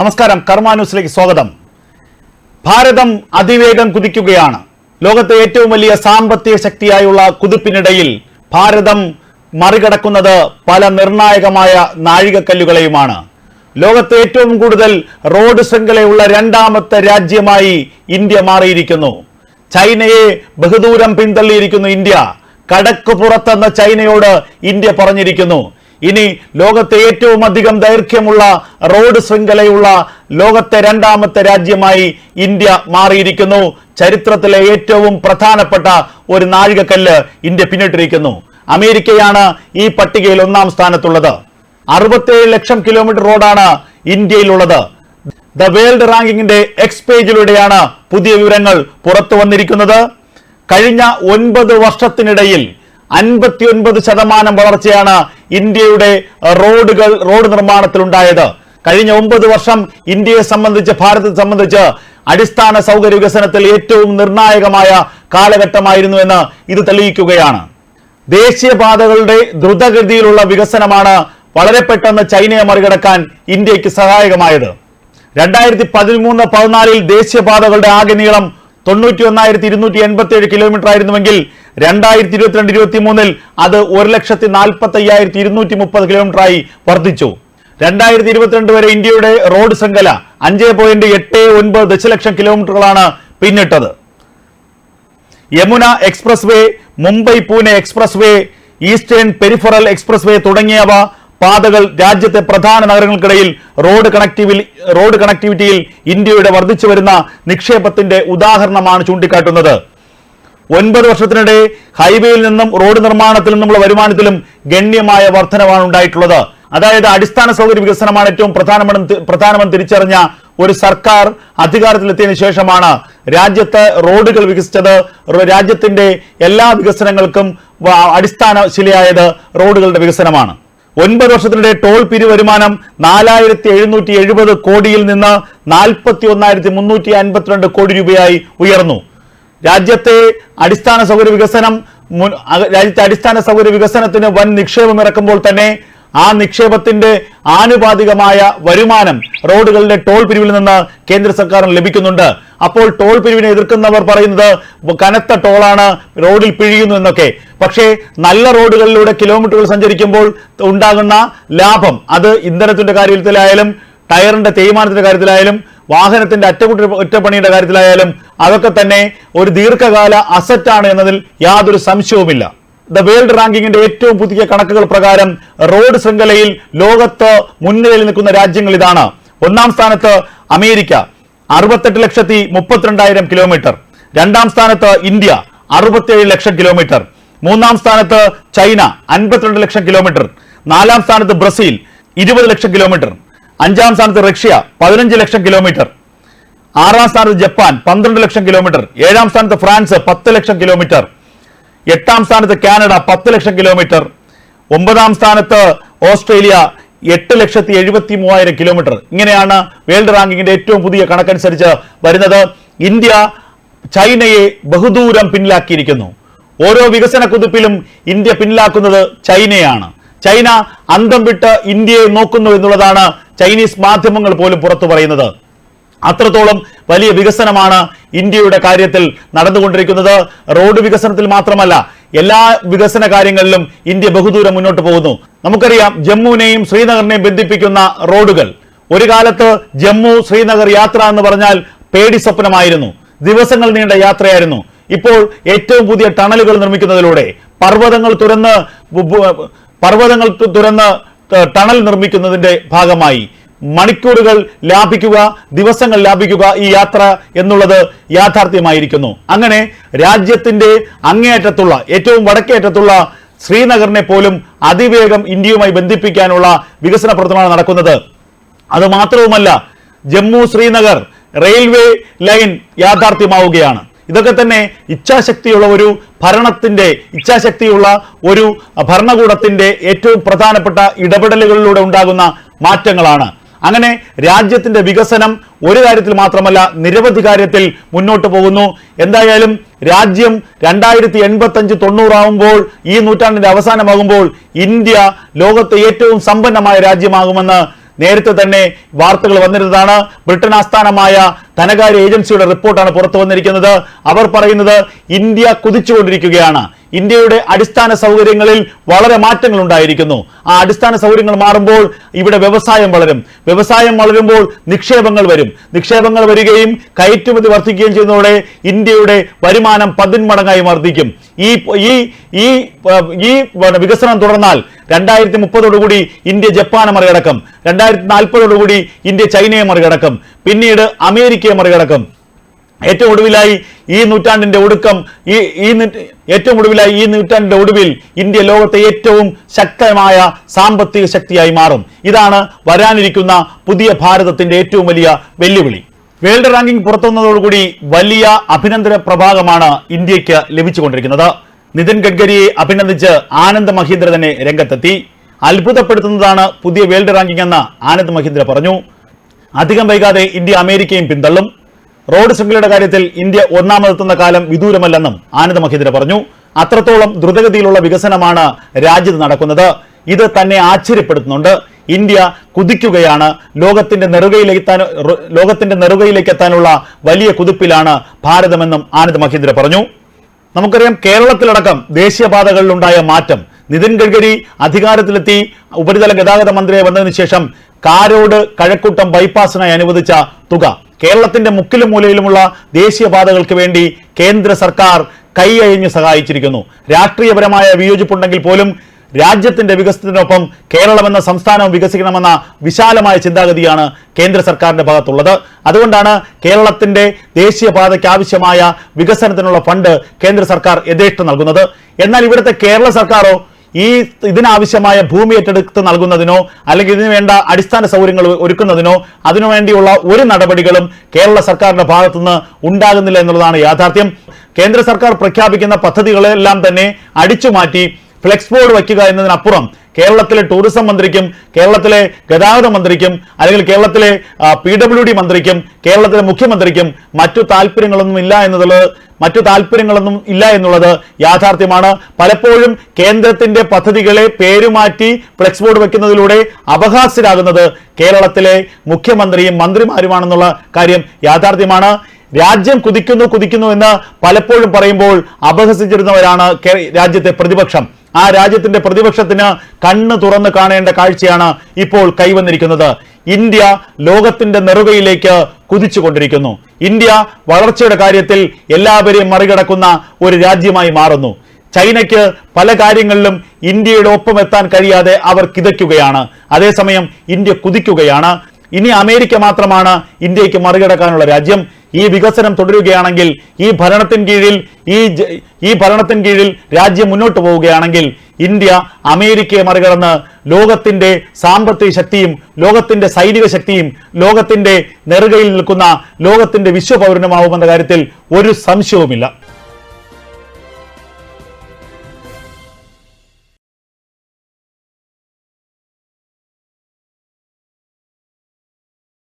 നമസ്കാരം കർമ്മ ന്യൂസിലേക്ക് സ്വാഗതം. ഭാരതം അതിവേഗം കുതിക്കുകയാണ്. ലോകത്തെ ഏറ്റവും വലിയ സാമ്പത്തിക ശക്തിയായുള്ള കുതിപ്പിനിടയിൽ ഭാരതം മറികടക്കുന്നത് പല നിർണായകമായ നാഴികക്കല്ലുകളെയുമാണ്. ലോകത്തെ ഏറ്റവും കൂടുതൽ റോഡ് ശൃംഖലയുള്ള രണ്ടാമത്തെ രാജ്യമായി ഇന്ത്യ മാറിയിരിക്കുന്നു. ചൈനയെ ബഹുദൂരം പിന്തള്ളിയിരിക്കുന്നു ഇന്ത്യ. കടക്ക് പുറത്തെന്ന ചൈനയോട് ഇന്ത്യ പറഞ്ഞിരിക്കുന്നു. ഇനി ലോകത്തെ ഏറ്റവും അധികം ദൈർഘ്യമുള്ള റോഡ് ശൃംഖലയുള്ള ലോകത്തെ രണ്ടാമത്തെ രാജ്യമായി ഇന്ത്യ മാറിയിരിക്കുന്നു. ചരിത്രത്തിലെ ഏറ്റവും പ്രധാനപ്പെട്ട ഒരു നാഴികക്കല്ല് ഇന്ത്യ പിന്നിട്ടിരിക്കുന്നു. അമേരിക്കയാണ് ഈ പട്ടികയിൽ ഒന്നാം സ്ഥാനത്തുള്ളത്. അറുപത്തേഴ് ലക്ഷം കിലോമീറ്റർ റോഡാണ് ഇന്ത്യയിലുള്ളത്. ദ വേൾഡ് റാങ്കിങ്ങിന്റെ എക്സ് പേജിലൂടെയാണ് പുതിയ വിവരങ്ങൾ പുറത്തു വന്നിരിക്കുന്നത് കഴിഞ്ഞ ഒൻപത് വർഷത്തിനിടയിൽ അൻപത്തിയൊൻപത് ശതമാനം വളർച്ചയാണ് ഇന്ത്യയുടെ റോഡുകൾ റോഡ് നിർമ്മാണത്തിൽ ഉണ്ടായത് കഴിഞ്ഞ ഒമ്പത് വർഷം ഇന്ത്യയെ സംബന്ധിച്ച് ഭാരതത്തെ സംബന്ധിച്ച് അടിസ്ഥാന സൗകര്യ വികസനത്തിൽ ഏറ്റവും നിർണായകമായ കാലഘട്ടമായിരുന്നു എന്ന് ഇത് തെളിയിക്കുകയാണ്. ദേശീയപാതകളുടെ ദ്രുതഗതിയിലുള്ള വികസനമാണ് വളരെ പെട്ടെന്ന് ചൈനയെ മറികടക്കാൻ ഇന്ത്യയ്ക്ക് സഹായകമായത്. രണ്ടായിരത്തി പതിമൂന്ന് പതിനാലിൽ ദേശീയപാതകളുടെ ആകെ നീളം തൊണ്ണൂറ്റി ഒന്നായിരത്തി ഇരുന്നൂറ്റി എൺപത്തി ഏഴ് കിലോമീറ്റർ ആയിരുന്നുവെങ്കിൽ രണ്ടായിരത്തി ഇരുപത്തിരണ്ട് ഇരുപത്തി മൂന്നിൽ അത് ഒരു ലക്ഷത്തി നാൽപ്പത്തി അയ്യായിരത്തി ഇരുന്നൂറ്റി മുപ്പത് കിലോമീറ്ററായി വർദ്ധിച്ചു. രണ്ടായിരത്തി ഇരുപത്തിരണ്ട് വരെ ഇന്ത്യയുടെ റോഡ് ശൃംഖല അഞ്ച് പോയിന്റ് എട്ട് ഒൻപത് ദശലക്ഷം കിലോമീറ്ററുകളാണ് പിന്നിട്ടത്. Yamuna express way Mumbai Pune express way eastern peripheral express way തുടങ്ങിയവ പാതകൾ രാജ്യത്തെ പ്രധാന നഗരങ്ങൾക്കിടയിൽ റോഡ് കണക്ടിവിൽ റോഡ് കണക്ടിവിറ്റിയിൽ ഇന്ത്യയുടെ വർദ്ധിച്ചു വരുന്ന നിക്ഷേപത്തിന്റെ ഉദാഹരണമാണ് ചൂണ്ടിക്കാട്ടുന്നത്. ഒൻപത് വർഷത്തിനിടെ ഹൈവേയിൽ നിന്നും റോഡ് നിർമ്മാണത്തിൽ നിന്നുമുള്ള വരുമാനത്തിലും ഗണ്യമായ വർധനവാണ് ഉണ്ടായിട്ടുള്ളത്. അതായത് അടിസ്ഥാന സൗകര്യ വികസനമാണ് ഏറ്റവും പ്രധാനമെന്ന് പ്രധാനമെന്ന് തിരിച്ചറിഞ്ഞ ഒരു സർക്കാർ അധികാരത്തിലെത്തിയതിനു ശേഷമാണ് രാജ്യത്ത് റോഡുകൾ വികസിച്ചത്. രാജ്യത്തിന്റെ എല്ലാ വികസനങ്ങൾക്കും അടിസ്ഥാന ശിലയായത് റോഡുകളുടെ വികസനമാണ്. ഒൻപത് വർഷത്തിനിടെ ടോൾ പിരി വരുമാനം നാലായിരത്തി എഴുന്നൂറ്റി എഴുപത് കോടിയിൽ നിന്ന് നാൽപ്പത്തി ഒന്നായിരത്തി മുന്നൂറ്റി അൻപത്തിരണ്ട് കോടി രൂപയായി ഉയർന്നു. രാജ്യത്തെ അടിസ്ഥാന സൗകര്യ വികസനം രാജ്യത്തെ അടിസ്ഥാന സൗകര്യ വികസനത്തിന് വൻ നിക്ഷേപം ഇറക്കുമ്പോൾ തന്നെ ആ നിക്ഷേപത്തിന്റെ ആനുപാതികമായ വരുമാനം റോഡുകളുടെ ടോൾ പിരിവിൽ നിന്ന് കേന്ദ്ര സർക്കാരിന് ലഭിക്കുന്നുണ്ട്. അപ്പോൾ ടോൾ പിരിവിനെ എതിർക്കുന്നവർ പറയുന്നത് കനത്ത ടോളാണ് റോഡിൽ പിഴിയുന്നു എന്നൊക്കെ. പക്ഷേ നല്ല റോഡുകളിലൂടെ കിലോമീറ്ററുകൾ സഞ്ചരിക്കുമ്പോൾ ഉണ്ടാകുന്ന ലാഭം അത് ഇന്ധനത്തിന്റെ കാര്യത്തിലായാലും ടയറിന്റെ തേയ്മാനത്തിന്റെ കാര്യത്തിലായാലും വാഹനത്തിന്റെ അറ്റകുറ്റ ഒറ്റപ്പണിയുടെ കാര്യത്തിലായാലും അതൊക്കെ തന്നെ ഒരു ദീർഘകാല അസറ്റാണ് എന്നതിൽ യാതൊരു സംശയവുമില്ല. ദ വേൾഡ് റാങ്കിങ്ങിന്റെ ഏറ്റവും പുതിയ കണക്കുകൾ പ്രകാരം റോഡ് ശൃംഖലയിൽ ലോകത്ത് മുൻനിരയിൽ നിൽക്കുന്ന രാജ്യങ്ങൾ ഇതാണ്. ഒന്നാം സ്ഥാനത്ത് അമേരിക്ക അറുപത്തെട്ട് ലക്ഷത്തി മുപ്പത്തിരണ്ടായിരം കിലോമീറ്റർ രണ്ടാം സ്ഥാനത്ത് ഇന്ത്യ അറുപത്തിയേഴ് ലക്ഷം കിലോമീറ്റർ മൂന്നാം സ്ഥാനത്ത് ചൈന അൻപത്തിരണ്ട് ലക്ഷം കിലോമീറ്റർ നാലാം സ്ഥാനത്ത് ബ്രസീൽ ഇരുപത് ലക്ഷം കിലോമീറ്റർ അഞ്ചാം സ്ഥാനത്ത് റഷ്യ പതിനഞ്ച് ലക്ഷം കിലോമീറ്റർ ആറാം സ്ഥാനത്ത് ജപ്പാൻ പന്ത്രണ്ട് ലക്ഷം കിലോമീറ്റർ. ഏഴാം സ്ഥാനത്ത് ഫ്രാൻസ് പത്ത് ലക്ഷം കിലോമീറ്റർ. എട്ടാം സ്ഥാനത്ത് കാനഡ പത്ത് ലക്ഷം കിലോമീറ്റർ. ഒമ്പതാം സ്ഥാനത്ത് ഓസ്ട്രേലിയ എട്ട് ലക്ഷത്തി എഴുപത്തി മൂവായിരം കിലോമീറ്റർ. ഇങ്ങനെയാണ് വേൾഡ് റാങ്കിങ്ങിന്റെ ഏറ്റവും പുതിയ കണക്കനുസരിച്ച് വരുന്നത്. ഇന്ത്യ ചൈനയെ ബഹുദൂരം പിന്നിലാക്കിയിരിക്കുന്നു. ഓരോ വികസന കുതിപ്പിലും ഇന്ത്യ പിന്നിലാക്കുന്നത് ചൈനയാണ്. ചൈന അന്തം വിട്ട് ഇന്ത്യയെ നോക്കുന്നു എന്നുള്ളതാണ് ചൈനീസ് മാധ്യമങ്ങൾ പോലും പുറത്തു പറയുന്നത്. അത്രത്തോളം വലിയ വികസനമാണ് ഇന്ത്യയുടെ കാര്യത്തിൽ നടന്നുകൊണ്ടിരിക്കുന്നത്. റോഡ് വികസനത്തിൽ മാത്രമല്ല എല്ലാ വികസന കാര്യങ്ങളിലും ഇന്ത്യ ബഹുദൂരം മുന്നോട്ട് പോകുന്നു. നമുക്കറിയാം ജമ്മുവിനെയും ശ്രീനഗറിനെയും ബന്ധിപ്പിക്കുന്ന റോഡുകൾ. ഒരു കാലത്ത് ജമ്മു ശ്രീനഗർ യാത്ര എന്ന് പറഞ്ഞാൽ പേടി സ്വപ്നമായിരുന്നു. ദിവസങ്ങൾ നീണ്ട യാത്രയായിരുന്നു. ഇപ്പോൾ ഏറ്റവും പുതിയ ടണലുകൾ നിർമ്മിക്കുന്നതിലൂടെ പർവതങ്ങൾ തുറന്ന് പർവതങ്ങൾ തുറന്ന് ടണൽ നിർമ്മിക്കുന്നതിന്റെ ഭാഗമായി. മണിക്കൂറുകൾ ലാഭിക്കുക ദിവസങ്ങൾ ലാഭിക്കുക ഈ യാത്ര എന്നുള്ളത് യാഥാർത്ഥ്യമായിരിക്കുന്നു. അങ്ങനെ രാജ്യത്തിന്റെ അങ്ങേയറ്റത്തുള്ള ഏറ്റവും വടക്കേറ്റത്തുള്ള ശ്രീനഗറിനെ പോലും അതിവേഗം ഇന്ത്യയുമായി ബന്ധിപ്പിക്കാനുള്ള വികസന പ്രവർത്തനമാണ് നടക്കുന്നത്. അത് മാത്രവുമല്ല ജമ്മു ശ്രീനഗർ റെയിൽവേ ലൈൻ യാഥാർത്ഥ്യമാവുകയാണ്. ഇതൊക്കെ തന്നെ ഇച്ഛാശക്തിയുള്ള ഒരു ഭരണത്തിന്റെ ഇച്ഛാശക്തിയുള്ള ഒരു ഭരണകൂടത്തിന്റെ ഏറ്റവും പ്രധാനപ്പെട്ട ഇടപെടലുകളിലൂടെ ഉണ്ടാകുന്ന മാറ്റങ്ങളാണ്. അങ്ങനെ രാജ്യത്തിന്റെ വികസനം ഒരു കാര്യത്തിൽ മാത്രമല്ല നിരവധി കാര്യത്തിൽ മുന്നോട്ട് പോകുന്നു. എന്തായാലും രാജ്യം രണ്ടായിരത്തി എൺപത്തി അഞ്ച് തൊണ്ണൂറാവുമ്പോൾ ഈ നൂറ്റാണ്ടിന്റെ അവസാനമാകുമ്പോൾ ഇന്ത്യ ലോകത്തെ ഏറ്റവും സമ്പന്നമായ രാജ്യമാകുമെന്ന് നേരത്തെ തന്നെ വാർത്തകൾ വന്നിരുന്നതാണ്. ബ്രിട്ടൻ ആസ്ഥാനമായ ധനകാര്യ ഏജൻസിയുടെ റിപ്പോർട്ടാണ് പുറത്തു വന്നിരിക്കുന്നത്. അവർ പറയുന്നത് ഇന്ത്യ കുതിച്ചുകൊണ്ടിരിക്കുകയാണ്. ഇന്ത്യയുടെ അടിസ്ഥാന സൗകര്യങ്ങളിൽ വളരെ മാറ്റങ്ങൾ ഉണ്ടായിരിക്കുന്നു ആ അടിസ്ഥാന സൗകര്യങ്ങൾ മാറുമ്പോൾ ഇവിടെ വ്യവസായം വളരും. വ്യവസായം വളരുമ്പോൾ നിക്ഷേപങ്ങൾ വരും. നിക്ഷേപങ്ങൾ വരികയും കയറ്റുമതി വർദ്ധിക്കുകയും ചെയ്യുന്നതോടെ ഇന്ത്യയുടെ വരുമാനം പതിന്മടങ്ങായി വർദ്ധിക്കും. ഈ ഈ ഈ ഈ വികസനം തുടർന്നാൽ രണ്ടായിരത്തി മുപ്പതോടുകൂടി ഇന്ത്യ ജപ്പാനെ മറികടക്കും. രണ്ടായിരത്തി നാൽപ്പതോടുകൂടി ഇന്ത്യ ചൈനയെ മറികടക്കും. പിന്നീട് അമേരിക്കയെ മറികടക്കും. ഏറ്റവും ഒടുവിലായി ഈ നൂറ്റാണ്ടിന്റെ ഒടുക്കം ഈ ഈ ഏറ്റവും ഒടുവിലായി ഈ നൂറ്റാണ്ടിന്റെ ഒടുവിൽ ഇന്ത്യ ലോകത്തെ ഏറ്റവും ശക്തമായ സാമ്പത്തിക ശക്തിയായി മാറും. ഇതാണ് വരാനിരിക്കുന്ന പുതിയ ഭാരതത്തിന്റെ ഏറ്റവും വലിയ വെല്ലുവിളി. വേൾഡ് റാങ്കിംഗ് പുറത്തുവന്നതോടുകൂടി വലിയ അഭിനന്ദന പ്രഭാഗമാണ് ഇന്ത്യയ്ക്ക് ലഭിച്ചുകൊണ്ടിരിക്കുന്നത്. നിതിൻ ഗഡ്കരിയെ അഭിനന്ദിച്ച് ആനന്ദ് മഹീന്ദ്ര തന്നെ രംഗത്തെത്തി. അത്ഭുതപ്പെടുത്തുന്നതാണ് പുതിയ വേൾഡ് റാങ്കിംഗ് എന്ന് ആനന്ദ് മഹീന്ദ്ര പറഞ്ഞു. അധികം വൈകാതെ ഇന്ത്യ അമേരിക്കയും പിന്തള്ളും. റോഡ് ശൃംഖലയുടെ കാര്യത്തിൽ ഇന്ത്യ ഒന്നാമതെത്തുന്ന കാലം വിദൂരമല്ലെന്നും ആനന്ദ് മഹീന്ദ്ര പറഞ്ഞു. അത്രത്തോളം ദ്രുതഗതിയിലുള്ള വികസനമാണ് രാജ്യത്ത് നടക്കുന്നത്. ഇത് തന്നെ ആശ്ചര്യപ്പെടുത്തുന്നുണ്ട്. ഇന്ത്യ കുതിക്കുകയാണ്. ലോകത്തിന്റെ നെറുകയിലെത്താൻ ലോകത്തിന്റെ നെറുകയിലേക്ക് എത്താനുള്ള വലിയ കുതിപ്പിലാണ് ഭാരതമെന്നും ആനന്ദ് മഹീന്ദ്ര പറഞ്ഞു. നമുക്കറിയാം കേരളത്തിലടക്കം ദേശീയപാതകളിലുണ്ടായ മാറ്റം. നിതിൻ ഗഡ്കരി അധികാരത്തിലെത്തി ഉപരിതല ഗതാഗത മന്ത്രിയെ വന്നതിനു ശേഷം കാരോട് കഴക്കൂട്ടം ബൈപ്പാസിനായി അനുവദിച്ച തുക. കേരളത്തിന്റെ മുക്കിലും മൂലയിലുമുള്ള ദേശീയപാതകൾക്ക് വേണ്ടി കേന്ദ്ര സർക്കാർ കൈയഴിഞ്ഞ് സഹായിച്ചിരിക്കുന്നു. രാഷ്ട്രീയപരമായ വിയോജിപ്പുണ്ടെങ്കിൽ പോലും രാജ്യത്തിന്റെ വികസനത്തിനൊപ്പം കേരളം എന്ന വികസിക്കണമെന്ന വിശാലമായ ചിന്താഗതിയാണ് കേന്ദ്ര സർക്കാരിന്റെ ഭാഗത്തുള്ളത്. അതുകൊണ്ടാണ് കേരളത്തിന്റെ ദേശീയപാതയ്ക്ക് ആവശ്യമായ വികസനത്തിനുള്ള ഫണ്ട് കേന്ദ്ര സർക്കാർ യഥേഷ്ടം നൽകുന്നത്. എന്നാൽ ഇവിടുത്തെ കേരള സർക്കാരോ ഈ ഇതിനാവശ്യമായ ഭൂമി ഏറ്റെടുത്ത് നൽകുന്നതിനോ അല്ലെങ്കിൽ ഇതിനു വേണ്ട അടിസ്ഥാന സൗകര്യങ്ങൾ ഒരുക്കുന്നതിനോ അതിനുവേണ്ടിയുള്ള ഒരു നടപടികളും കേരള സർക്കാരിന്റെ ഭാഗത്തുനിന്ന് ഉണ്ടാകുന്നില്ല എന്നുള്ളതാണ് യാഥാർത്ഥ്യം. കേന്ദ്ര സർക്കാർ പ്രഖ്യാപിക്കുന്ന പദ്ധതികളെല്ലാം തന്നെ അടിച്ചുമാറ്റി ഫ്ലെക്സ് ബോർഡ് വയ്ക്കുക എന്നതിനപ്പുറം കേരളത്തിലെ ടൂറിസം മന്ത്രിക്കും കേരളത്തിലെ ഗതാഗത മന്ത്രിക്കും അല്ലെങ്കിൽ കേരളത്തിലെ പി ഡബ്ല്യു ഡി മന്ത്രിക്കും കേരളത്തിലെ മുഖ്യമന്ത്രിക്കും മറ്റു താല്പര്യങ്ങളൊന്നും ഇല്ല എന്നുള്ളത് മറ്റു താല്പര്യങ്ങളൊന്നും ഇല്ല എന്നുള്ളത് യാഥാർത്ഥ്യമാണ്. പലപ്പോഴും കേന്ദ്രത്തിന്റെ പദ്ധതികളെ പേരുമാറ്റി ഫ്ലെക്സ് ബോർഡ് വെക്കുന്നതിലൂടെ അപഹാസ്യരാകുന്നത് കേരളത്തിലെ മുഖ്യമന്ത്രിയും മന്ത്രിമാരുമാണെന്നുള്ള കാര്യം യാഥാർത്ഥ്യമാണ്. രാജ്യം കുതിക്കുന്നു കുതിക്കുന്നു എന്ന് പലപ്പോഴും പറയുമ്പോൾ അപഹസിച്ചിരുന്നവരാണ് രാജ്യത്തെ പ്രതിപക്ഷം. ആ രാജ്യത്തിന്റെ പ്രതിപക്ഷത്തിന് കണ്ണു തുറന്ന് കാണേണ്ട കാഴ്ചയാണ് ഇപ്പോൾ കൈവന്നിരിക്കുന്നത്. ഇന്ത്യ ലോകത്തിന്റെ നെറുകയിലേക്ക് കുതിച്ചുകൊണ്ടിരിക്കുന്നു. ഇന്ത്യ വളർച്ചയുടെ കാര്യത്തിൽ എല്ലാവരെയും മറികടക്കുന്ന ഒരു രാജ്യമായി മാറുന്നു. ചൈനയ്ക്ക് പല കാര്യങ്ങളിലും ഇന്ത്യയുടെ ഒപ്പം എത്താൻ കഴിയാതെ അവർ കിതയ്ക്കുകയാണ്. അതേസമയം ഇന്ത്യ കുതിക്കുകയാണ്. ഇനി അമേരിക്ക മാത്രമാണ് ഇന്ത്യയ്ക്ക് മറികടക്കാനുള്ള രാജ്യം. ഈ വികസനം തുടരുകയാണെങ്കിൽ ഈ ഭരണത്തിൻ കീഴിൽ ഈ ഈ ഭരണത്തിന് കീഴിൽ രാജ്യം മുന്നോട്ട് പോവുകയാണെങ്കിൽ ഇന്ത്യ അമേരിക്കയെ മറികടന്ന് ലോകത്തിന്റെ സാമ്പത്തിക ശക്തിയും ലോകത്തിന്റെ സൈനിക ശക്തിയും ലോകത്തിന്റെ നെറുകയിൽ നിൽക്കുന്ന ലോകത്തിന്റെ വിശ്വപൗരനുമാവുമെന്ന കാര്യത്തിൽ ഒരു സംശയവുമില്ല.